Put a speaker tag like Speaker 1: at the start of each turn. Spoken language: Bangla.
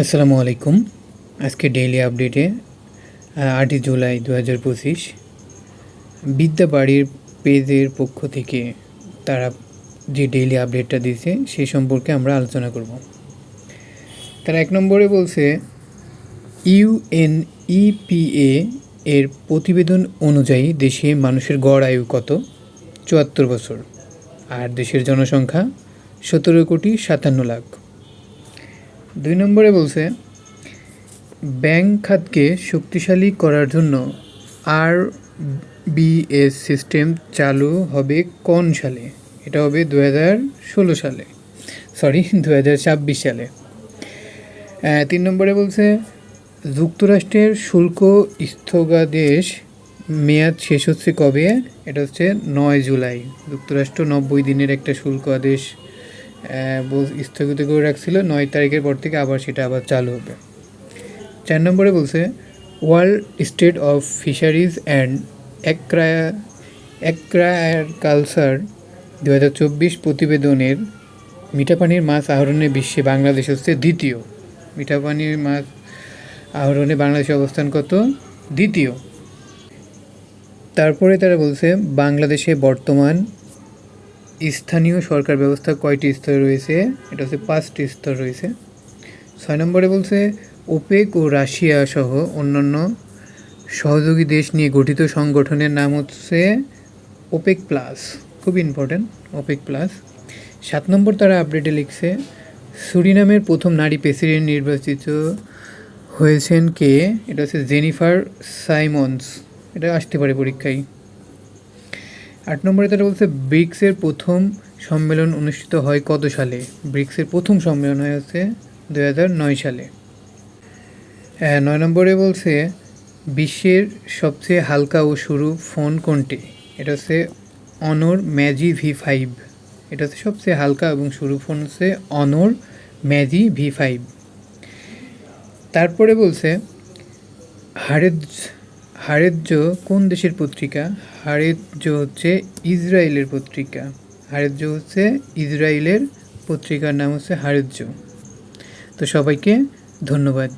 Speaker 1: আসসালামু আলাইকুম। আজকে ডেইলি আপডেটে আটই জুলাই দু হাজার পঁচিশ, বিদ্যা বাড়ির পেজের পক্ষ থেকে তারা যে ডেইলি আপডেটটা দিয়েছে সেই সম্পর্কে আমরা আলোচনা করব। তারা এক নম্বরে বলছে ইউএনইপিএ এর প্রতিবেদন অনুযায়ী দেশে মানুষের গড় আয়ু কত? চুয়াত্তর বছর। আর দেশের জনসংখ্যা সতেরো কোটি সাতান্ন লাখ। দুই নম্বরে বলছে, ব্যাংক খাতকে শক্তিশালী করার জন্য আর বিএস সিস্টেম চালু হবে কোন সালে? এটা হবে দু হাজার ষোলো সালে। সরি দু হাজার ছাব্বিশ সালে। তিন নম্বরে বলছে, যুক্তরাষ্ট্রের শুল্ক স্থগাদেশ মেয়াদ শেষ হচ্ছে কবে? এটা হচ্ছে নয় জুলাই। যুক্তরাষ্ট্র নব্বই দিনের একটা শুল্ক আদেশ স্থগিত করে রাখছিল, নয় তারিখের পর থেকে আবার সেটা আবার চালু হবে। চার নম্বরে বলছে world state of fisheries and culture দু হাজার চব্বিশ প্রতিবেদনের মিঠাপানির মাছ আহরণে বিশ্বে বাংলাদেশ হচ্ছে দ্বিতীয়। মিঠাপানির মাছ আহরণে বাংলাদেশের অবস্থান কত? দ্বিতীয়। তারপরে তারা বলছে, বাংলাদেশে বর্তমান স্থানীয় সরকার ব্যবস্থা কয়টি স্তর রয়েছে? এটা হচ্ছে পাঁচটি স্তর রয়েছে। ছয় নম্বরে বলছে, ওপেক ও রাশিয়া সহ অন্যান্য সহযোগী দেশ নিয়ে গঠিত সংগঠনের নাম হচ্ছে ওপেক প্লাস। খুব ইম্পর্ট্যান্ট ওপেক প্লাস। সাত নম্বর তারা আপডেটে লিখছে, সুরিনামের প্রথম নারী প্রেসিডেন্ট নির্বাচিত হয়েছেন কে? এটা হচ্ছে জেনিফার সাইমন্স। এটা আসতে পারে পরীক্ষায়। আট নম্বরে তারা বলছে ব্রিক্সের প্রথম সম্মেলন অনুষ্ঠিত হয় কত সালে? ব্রিক্সের প্রথম সম্মেলন হয় হচ্ছে দু হাজার নয় সালে। হ্যাঁ, নয় নম্বরে বলছে বিশ্বের সবচেয়ে হালকা ও সরু ফোন কোনটি? এটা হচ্ছে অনর ম্যাজি ভি ফাইভ। এটা হচ্ছে সবচেয়ে হালকা এবং সরু ফোন হচ্ছে অনর ম্যাজি ভি ফাইভ। তারপরে বলছে হারেজ হারেজ্য কোন দেশের পত্রিকা? হারেজ্য হচ্ছে ইসরায়েলের পত্রিকা। হারেজ্য হচ্ছে ইসরায়েলের পত্রিকার নাম হচ্ছে হারেজ্য। তো সবাইকে ধন্যবাদ।